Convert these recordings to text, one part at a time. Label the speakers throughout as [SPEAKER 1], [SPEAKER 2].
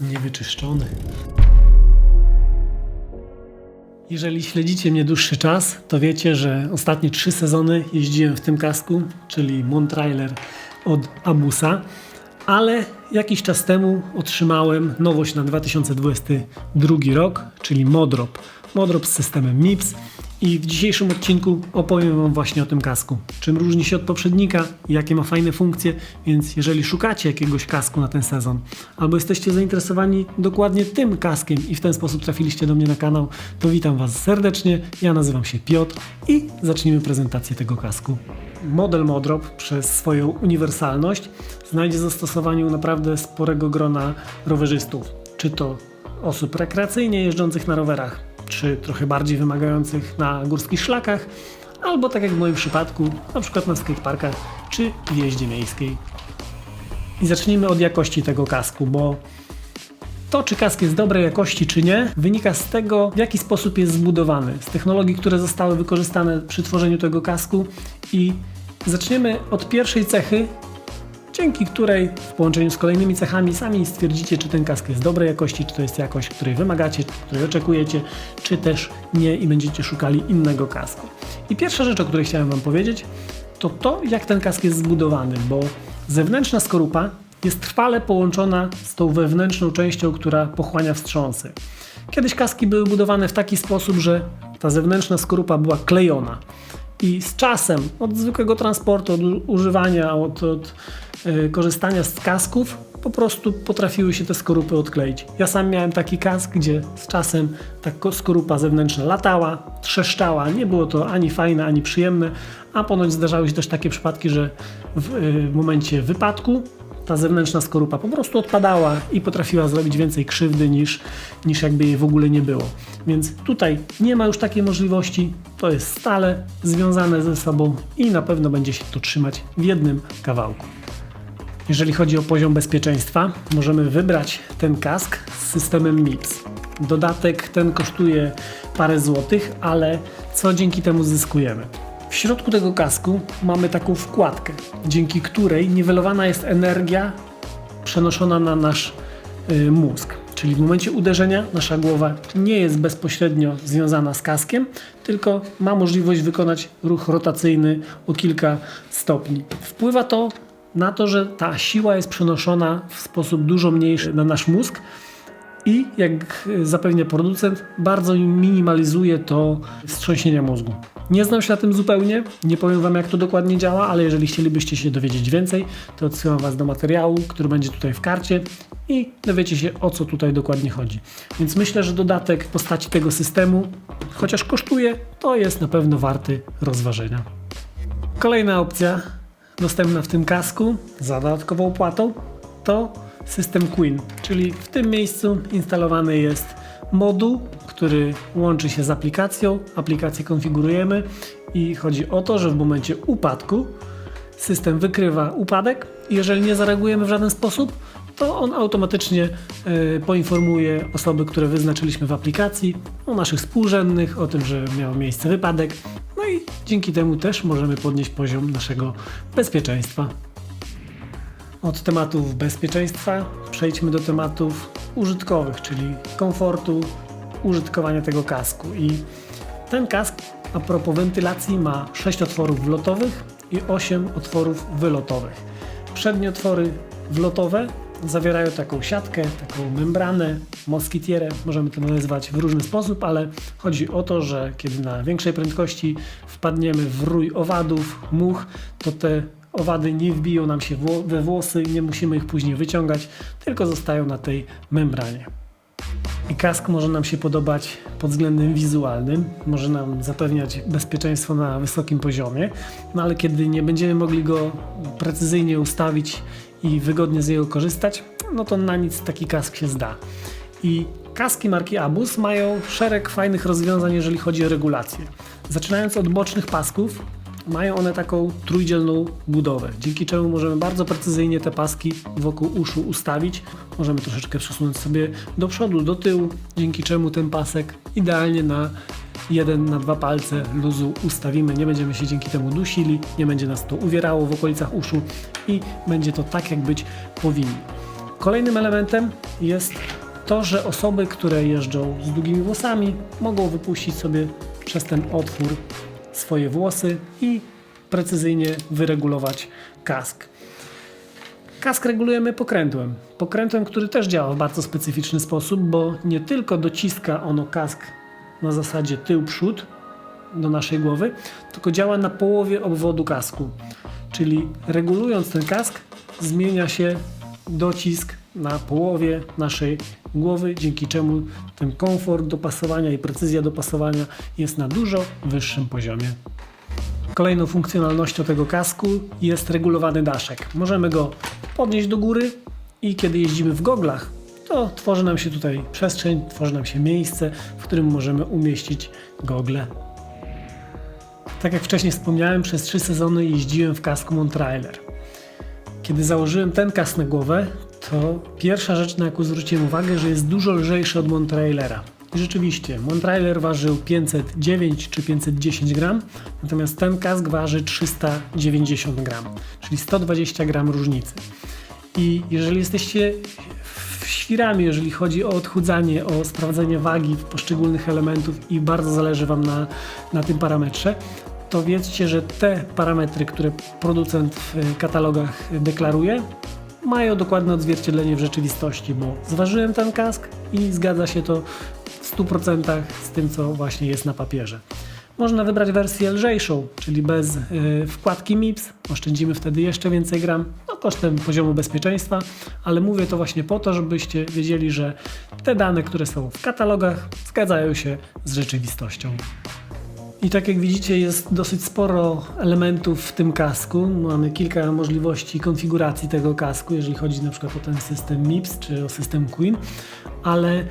[SPEAKER 1] Niewyczyszczony. Jeżeli śledzicie mnie dłuższy czas, to wiecie, że ostatnie trzy sezony jeździłem w tym kasku, czyli Montrailer od Abusa, ale jakiś czas temu otrzymałem nowość na 2022 rok, czyli Modrop. Modrop z systemem MIPS i w dzisiejszym odcinku opowiem Wam właśnie o tym kasku. Czym różni się od poprzednika, jakie ma fajne funkcje, więc jeżeli szukacie jakiegoś kasku na ten sezon, albo jesteście zainteresowani dokładnie tym kaskiem i w ten sposób trafiliście do mnie na kanał, to witam Was serdecznie. Ja nazywam się Piotr i zacznijmy prezentację tego kasku. Model Modrop przez swoją uniwersalność znajdzie zastosowanie u naprawdę sporego grona rowerzystów. Czy to osób rekreacyjnie jeżdżących na rowerach, czy trochę bardziej wymagających na górskich szlakach, albo tak jak w moim przypadku, na przykład na skateparkach, czy w jeździe miejskiej. I zacznijmy od jakości tego kasku, bo to, czy kask jest dobrej jakości, czy nie, wynika z tego, w jaki sposób jest zbudowany, z technologii, które zostały wykorzystane przy tworzeniu tego kasku. I zaczniemy od pierwszej cechy, dzięki której w połączeniu z kolejnymi cechami sami stwierdzicie, czy ten kask jest dobrej jakości, czy to jest jakość, której wymagacie, której oczekujecie, czy też nie i będziecie szukali innego kasku. I pierwsza rzecz, o której chciałem Wam powiedzieć, to to, jak ten kask jest zbudowany, bo zewnętrzna skorupa jest trwale połączona z tą wewnętrzną częścią, która pochłania wstrząsy. Kiedyś kaski były budowane w taki sposób, że ta zewnętrzna skorupa była klejona. I z czasem, od zwykłego transportu, od używania, od, od korzystania z kasków, po prostu potrafiły się te skorupy odkleić. Ja sam miałem taki kask, gdzie z czasem ta ko- skorupa zewnętrzna latała, trzeszczała, nie było to ani fajne, ani przyjemne, a ponoć zdarzały się też takie przypadki, że w, e, w momencie wypadku ta zewnętrzna skorupa po prostu odpadała i potrafiła zrobić więcej krzywdy niż, niż jakby jej w ogóle nie było. Więc tutaj nie ma już takiej możliwości, to jest stale związane ze sobą i na pewno będzie się to trzymać w jednym kawałku. Jeżeli chodzi o poziom bezpieczeństwa, możemy wybrać ten kask z systemem MIPS. Dodatek ten kosztuje parę złotych, ale co dzięki temu zyskujemy? W środku tego kasku mamy taką wkładkę, dzięki której niwelowana jest energia przenoszona na nasz y, mózg. Czyli w momencie uderzenia nasza głowa nie jest bezpośrednio związana z kaskiem, tylko ma możliwość wykonać ruch rotacyjny o kilka stopni. Wpływa to na to, że ta siła jest przenoszona w sposób dużo mniejszy na nasz mózg i jak zapewnia producent, bardzo minimalizuje to wstrząsienia mózgu. Nie znam się na tym zupełnie, nie powiem Wam jak to dokładnie działa, ale jeżeli chcielibyście się dowiedzieć więcej, to odsyłam Was do materiału, który będzie tutaj w karcie i dowiecie się o co tutaj dokładnie chodzi. Więc myślę, że dodatek w postaci tego systemu, chociaż kosztuje, to jest na pewno warty rozważenia. Kolejna opcja dostępna w tym kasku za dodatkową opłatą to system Queen, czyli w tym miejscu instalowany jest moduł, który łączy się z aplikacją. Aplikację konfigurujemy i chodzi o to, że w momencie upadku system wykrywa upadek i jeżeli nie zareagujemy w żaden sposób, to on automatycznie e, poinformuje osoby, które wyznaczyliśmy w aplikacji, o naszych współrzędnych, o tym, że miał miejsce wypadek. No i dzięki temu też możemy podnieść poziom naszego bezpieczeństwa. Od tematów bezpieczeństwa przejdźmy do tematów użytkowych, czyli komfortu użytkowania tego kasku. I ten kask, a propos wentylacji, ma 6 otworów wlotowych i 8 otworów wylotowych. Przednie otwory wlotowe zawierają taką siatkę, taką membranę, moskitierę, możemy to nazwać w różny sposób, ale chodzi o to, że kiedy na większej prędkości wpadniemy w rój owadów, much, to te owady nie wbiją nam się we włosy, nie musimy ich później wyciągać, tylko zostają na tej membranie. I kask może nam się podobać pod względem wizualnym, może nam zapewniać bezpieczeństwo na wysokim poziomie, no ale kiedy nie będziemy mogli go precyzyjnie ustawić i wygodnie z niego korzystać, no to na nic taki kask się zda. I kaski marki Abus mają szereg fajnych rozwiązań, jeżeli chodzi o regulację. Zaczynając od bocznych pasków, mają one taką trójdzielną budowę, dzięki czemu możemy bardzo precyzyjnie te paski wokół uszu ustawić. Możemy troszeczkę przesunąć sobie do przodu, do tyłu, dzięki czemu ten pasek idealnie na jeden na dwa palce luzu ustawimy. Nie będziemy się dzięki temu dusili, nie będzie nas to uwierało w okolicach uszu i będzie to tak, jak być powinno. Kolejnym elementem jest to, że osoby, które jeżdżą z długimi włosami, mogą wypuścić sobie przez ten otwór swoje włosy i precyzyjnie wyregulować kask. Kask regulujemy pokrętłem. Pokrętłem, który też działa w bardzo specyficzny sposób, bo nie tylko dociska ono kask na zasadzie tył-przód do naszej głowy, tylko działa na połowie obwodu kasku. Czyli regulując ten kask, zmienia się docisk na połowie naszej głowy, dzięki czemu ten komfort dopasowania i precyzja dopasowania jest na dużo wyższym poziomie. Kolejną funkcjonalnością tego kasku jest regulowany daszek. Możemy go podnieść do góry i kiedy jeździmy w goglach, to tworzy nam się tutaj przestrzeń, tworzy nam się miejsce, w którym możemy umieścić gogle. Tak jak wcześniej wspomniałem, przez trzy sezony jeździłem w kasku Montrailer. Kiedy założyłem ten kask na głowę, to pierwsza rzecz, na jaką zwróciłem uwagę, że jest dużo lżejszy od Montrailera. I rzeczywiście, Montrailer ważył 509 czy 510 gram, natomiast ten kask waży 390 gram, czyli 120 gram różnicy. I jeżeli jesteście świrami, jeżeli chodzi o odchudzanie, o sprawdzenie wagi poszczególnych elementów i bardzo zależy Wam na, na tym parametrze, to wiedzcie, że te parametry, które producent w katalogach deklaruje, mają dokładne odzwierciedlenie w rzeczywistości, bo zważyłem ten kask i zgadza się to w 100% z tym, co właśnie jest na papierze. Można wybrać wersję lżejszą, czyli bez y, wkładki MIPS. Oszczędzimy wtedy jeszcze więcej gram, no kosztem poziomu bezpieczeństwa, ale mówię to właśnie po to, żebyście wiedzieli, że te dane, które są w katalogach, zgadzają się z rzeczywistością. I tak jak widzicie, jest dosyć sporo elementów w tym kasku. Mamy kilka możliwości konfiguracji tego kasku, jeżeli chodzi na przykład o ten system MIPS czy o system Queen, ale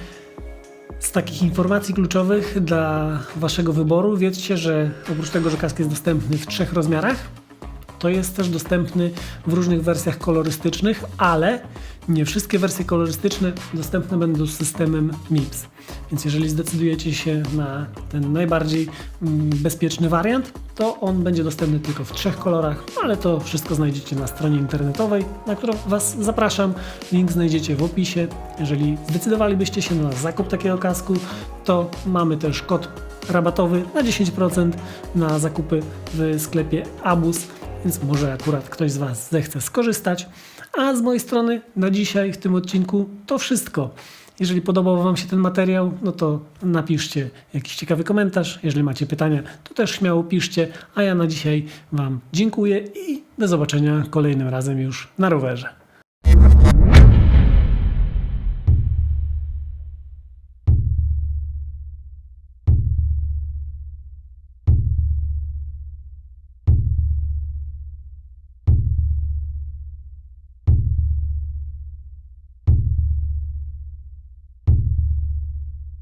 [SPEAKER 1] z takich informacji kluczowych dla Waszego wyboru wiedzcie, że oprócz tego, że kask jest dostępny w trzech rozmiarach, to jest też dostępny w różnych wersjach kolorystycznych, ale nie wszystkie wersje kolorystyczne dostępne będą z systemem MIPS. Więc jeżeli zdecydujecie się na ten najbardziej mm, bezpieczny wariant, to on będzie dostępny tylko w trzech kolorach, ale to wszystko znajdziecie na stronie internetowej, na którą Was zapraszam. Link znajdziecie w opisie. Jeżeli zdecydowalibyście się na zakup takiego kasku, to mamy też kod rabatowy na 10% na zakupy w sklepie Abus, więc może akurat ktoś z Was zechce skorzystać. A z mojej strony na dzisiaj w tym odcinku to wszystko. Jeżeli podobał Wam się ten materiał, no to napiszcie jakiś ciekawy komentarz. Jeżeli macie pytania, to też śmiało piszcie. A ja na dzisiaj Wam dziękuję i do zobaczenia kolejnym razem już na rowerze.